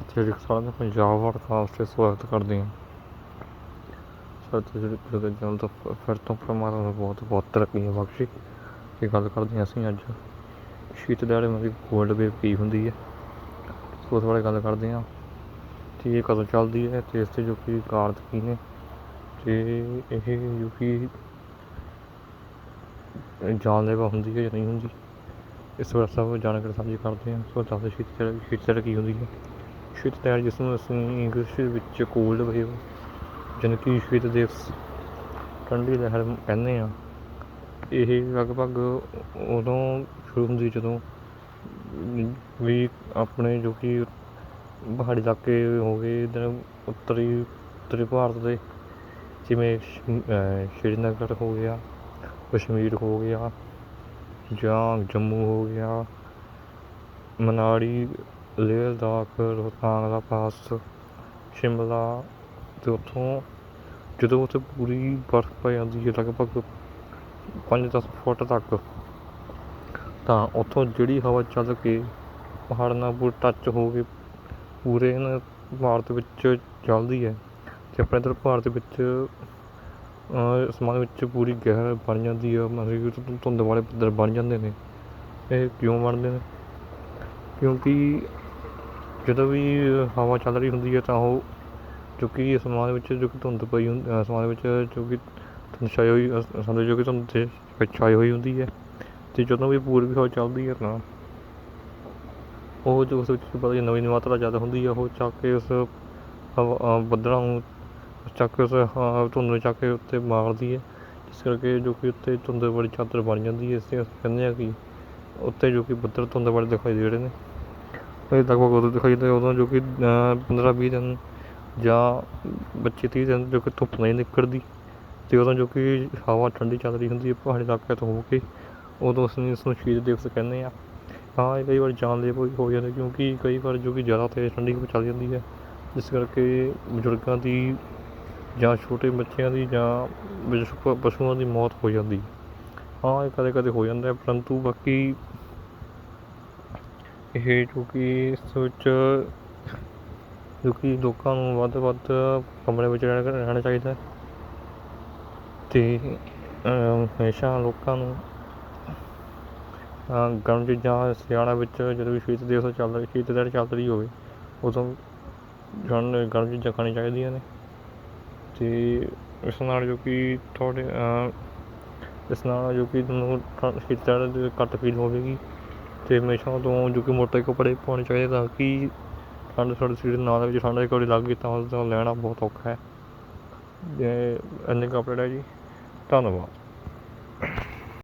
ਸਤਿ ਸ਼੍ਰੀ ਅਕਾਲ ਪੰਜਾਬ ਵਾਰਕਾਸਟ ਤੇ ਸਵਾਗਤ ਕਰਦੇ ਹਾਂ। ਸਤਿ ਸ਼੍ਰੀ ਅਕਾਲ ਦੇ ਤੋਂ ਫਿਰ ਤੋਂ ਪਰਮਾਤਮਾ ਨੂੰ ਬਹੁਤ ਬਹੁਤ ਤਰੱਕੀਆਂ ਬਖਸ਼ੀ। ਇਹ ਗੱਲ ਕਰਦੇ ਹਾਂ ਅਸੀਂ ਅੱਜ। ਸ਼ੀਤ ਦਿਹਾੜੇ ਮੇਰੀ ਗੋਲਡ ਵੇਵ ਕੀ ਹੁੰਦੀ ਹੈ। ਉਸ ਬਾਰੇ ਗੱਲ ਕਰਦੇ ਹਾਂ। ਤੇ ਇਹ ਕਦੋਂ ਚੱਲਦੀ ਹੈ ਤੇ ਇਸ ਤੇ ਜੋ ਕਿ ਕਾਰਜ ਕੀ ਨੇ। ਤੇ ਇਹ ਜੋ ਕਿ ਜਾਨਲੇਵਾ ਹੁੰਦੀ ਹੈ ਜਾਂ ਨਹੀਂ ਹੁੰਦੀ, ਇਸ ਬਾਰੇ ਸਭ ਜਾਣਕਾਰੀ ਸਾਂਝੀ ਕਰਦੇ ਹਾਂ। ਸੋ ਦੱਸਦੇ ਸ਼ੀਤ ਦਿਹਾੜੇ ਸ਼ੀਤ ਦਿਹਾੜੇ ਕੀ ਹੁੰਦੀ ਹੈ। ਸ਼ੀਤ ਲਹਿਰ ਜਿਸ ਨੂੰ ਅਸੀਂ ਇੰਗਲਿਸ਼ ਵਿੱਚ ਕੋਲਡ ਵੇਵ ਜਾਣੀ ਕਿ ਸ਼ੀਤ ਦਿਵਸ ਠੰਡੀ ਲਹਿਰ ਕਹਿੰਦੇ ਆ ਇਹ ਲਗਭਗ ਉਦੋਂ ਸ਼ੁਰੂ ਹੁੰਦੀ ਜਦੋਂ ਵੀ ਆਪਣੇ ਜੋ ਕਿ ਪਹਾੜੀ ਇਲਾਕੇ ਹੋ ਗਏ, ਇੱਧਰ ਉੱਤਰੀ ਉੱਤਰੀ ਭਾਰਤ ਦੇ ਜਿਵੇਂ ਸ਼੍ਰੀਨਗਰ ਹੋ ਗਿਆ, ਕਸ਼ਮੀਰ ਹੋ ਗਿਆ, ਜਾਂ ਜੰਮੂ ਹੋ ਗਿਆ, ਮਨਾਲੀ ਲੇਹ ਲਦਾਖ ਰੋਹਤਾਂਗ ਦਾ ਪਾਸ, ਸ਼ਿਮਲਾ ਅਤੇ ਉੱਥੋਂ ਜਦੋਂ ਉੱਥੇ ਪੂਰੀ ਬਰਫ਼ ਪੈ ਜਾਂਦੀ ਹੈ ਲਗਭਗ ਪੰਜ ਦਸ ਫੁੱਟ ਤੱਕ, ਤਾਂ ਉੱਥੋਂ ਜਿਹੜੀ ਹਵਾ ਚੱਲ ਕੇ ਪਹਾੜ ਨਾਲ ਪੂਰੀ ਟੱਚ ਹੋ ਕੇ ਪੂਰੇ ਨਾ ਭਾਰਤ ਵਿੱਚ ਚੱਲਦੀ ਹੈ ਅਤੇ ਆਪਣੇ ਇੱਧਰ ਭਾਰਤ ਵਿੱਚ ਅਸਮਾਨ ਵਿੱਚ ਪੂਰੀ ਗਹਿਰ ਬਣ ਜਾਂਦੀ ਹੈ, ਮਤਲਬ ਕਿ ਧੁ- ਧੁੰਦ ਵਾਲੇ ਬੱਦਲ ਬਣ ਜਾਂਦੇ ਨੇ। ਇਹ ਕਿਉਂ ਬਣਦੇ ਨੇ? ਕਿਉਂਕਿ ਜਦੋਂ ਵੀ ਹਵਾ ਚੱਲ ਰਹੀ ਹੁੰਦੀ ਹੈ ਤਾਂ ਉਹ ਜੋ ਕਿ ਅਸਮਾਨ ਵਿੱਚ, ਜੋ ਕਿ ਧੁੰਦ ਪਈ ਹੁੰਦੀ ਅਸਮਾਨ ਵਿੱਚ, ਜੋ ਕਿ ਧੁੰਦ ਛਾਈ ਹੋਈ ਅਸਮਾਨ ਜੋ ਕਿ ਧੁੰਦ ਤੇ ਛਾਈ ਹੋਈ ਹੁੰਦੀ ਹੈ। ਅਤੇ ਜਦੋਂ ਵੀ ਪੂਰਬੀ ਹਵਾ ਚੱਲਦੀ ਹੈ ਤਾਂ ਉਹ ਜੋ ਉਸ ਵਿੱਚ ਪਤਾ ਨਹੀਂ ਨਵੀਂ ਮਾਤਰਾ ਜ਼ਿਆਦਾ ਹੁੰਦੀ ਹੈ, ਉਹ ਚੱਕ ਕੇ ਉਸ ਹਵਾ, ਅਹ ਬੱਦਲਾਂ ਨੂੰ ਚੱਕ ਕੇ ਉਸ ਹ- ਧੁੰਦ ਨੂੰ ਚੱਕ ਕੇ ਉੱਤੇ ਮਾਰਦੀ ਹੈ। ਜਿਸ ਕਰਕੇ ਜੋ ਕਿ ਉੱਤੇ ਧੁੰਦ ਵਾਲੀ ਚਾਦਰ ਬਣ ਜਾਂਦੀ ਹੈ। ਇਸ ਲਈ ਅਸੀਂ ਕਹਿੰਦੇ ਹਾਂ ਕਿ ਉੱਤੇ ਜੋ ਕਿ ਬੱਦਲ ਧੁੰਦ ਵਾਲੇ ਦਿਖਾਈ ਦੇ ਰਹੇ ਨੇ। ਲਗਭਗ ਉਦੋਂ ਦਿਖਾਈ ਦਿੰਦੇ ਉਦੋਂ ਜੋ ਕਿ ਪੰਦਰਾਂ ਵੀਹ ਦਿਨ ਜਾਂ ਪੱਚੀ ਤੀਹ ਦਿਨ ਜੋ ਕਿ ਧੁੱਪ ਨਹੀਂ ਨਿਕਲਦੀ ਅਤੇ ਉਦੋਂ ਜੋ ਕਿ ਹਵਾ ਠੰਡੀ ਚੱਲ ਰਹੀ ਹੁੰਦੀ ਹੈ ਪਹਾੜੀ ਇਲਾਕੇ ਤੋਂ ਹੋ ਕੇ, ਉਦੋਂ ਅਸੀਂ ਇਸ ਨੂੰ ਸ਼ੀਤ ਦਿਵਸ ਕਹਿੰਦੇ ਹਾਂ। ਹਾਂ ਇਹ ਕਈ ਵਾਰ ਜਾਨਲੇਵਾ ਵੀ ਹੋ ਜਾਂਦਾ ਕਿਉਂਕਿ ਕਈ ਵਾਰ ਜੋ ਕਿ ਜ਼ਿਆਦਾ ਤੇਜ਼ ਠੰਡੀ ਹਵਾ ਚੱਲ ਜਾਂਦੀ ਹੈ, ਜਿਸ ਕਰਕੇ ਬਜ਼ੁਰਗਾਂ ਦੀ ਜਾਂ ਛੋਟੇ ਬੱਚਿਆਂ ਦੀ ਜਾਂ ਪਸ਼ੂ- ਪਸ਼ੂਆਂ ਦੀ ਮੌਤ ਹੋ ਜਾਂਦੀ ਹਾਂ। ਇਹ ਕਦੇ ਕਦੇ ਹੋ ਜਾਂਦਾ ਪਰੰਤੂ ਬਾਕੀ ਇਹ ਜੋ ਕਿ ਇਸ ਵਿੱਚ ਜੋ ਕਿ ਲੋਕਾਂ ਨੂੰ ਵੱਧ ਤੋਂ ਵੱਧ ਕਮਰੇ ਵਿੱਚ ਰਹਿਣਾ ਰਹਿਣਾ ਚਾਹੀਦਾ। ਅਤੇ ਹਮੇਸ਼ਾ ਲੋਕਾਂ ਨੂੰ ਗਰਮ ਚੀਜ਼ਾਂ ਸਿਆਲਾਂ ਵਿੱਚ ਜਦੋਂ ਵੀ ਸ਼ੀਤ ਦਿਵਸ ਚੱਲ ਰਹੀ ਸ਼ੀਤ ਲਹਿਰ ਚੱਲ ਰਹੀ ਹੋਵੇ, ਉਦੋਂ ਸਾਨੂੰ ਗਰਮ ਚੀਜ਼ਾਂ ਖਾਣੀਆਂ ਚਾਹੀਦੀਆਂ ਨੇ। ਅਤੇ ਇਸ ਨਾਲ ਜੋ ਕਿ ਤੁਹਾਡੇ ਇਸ ਨਾਲ ਜੋ ਕਿ ਤੁਹਾਨੂੰ ਸ਼ੀਤ ਲਹਿਰ ਘੱਟ ਫੀਲ ਹੋਵੇਗੀ। ਅਤੇ ਹਮੇਸ਼ਾ ਤੋਂ ਜੋ ਕਿ ਮੋਟੇ ਕੱਪੜੇ ਪਾਉਣੇ ਚਾਹੀਦੇ ਤਾਂ ਕਿ ਠੰਡ ਸਾਡੇ ਸਰੀਰ ਨਾਲ ਵਿੱਚ ਠੰਡ ਦੇ ਕੱਪੜੇ ਲੱਗ ਗਈ ਤਾਂ ਉਸਦਾ ਲੈਣਾ ਬਹੁਤ ਔਖਾ ਹੈ। ਜੇ ਇੰਨੇ ਕੱਪੜੇ ਦਾ ਜੀ। ਧੰਨਵਾਦ।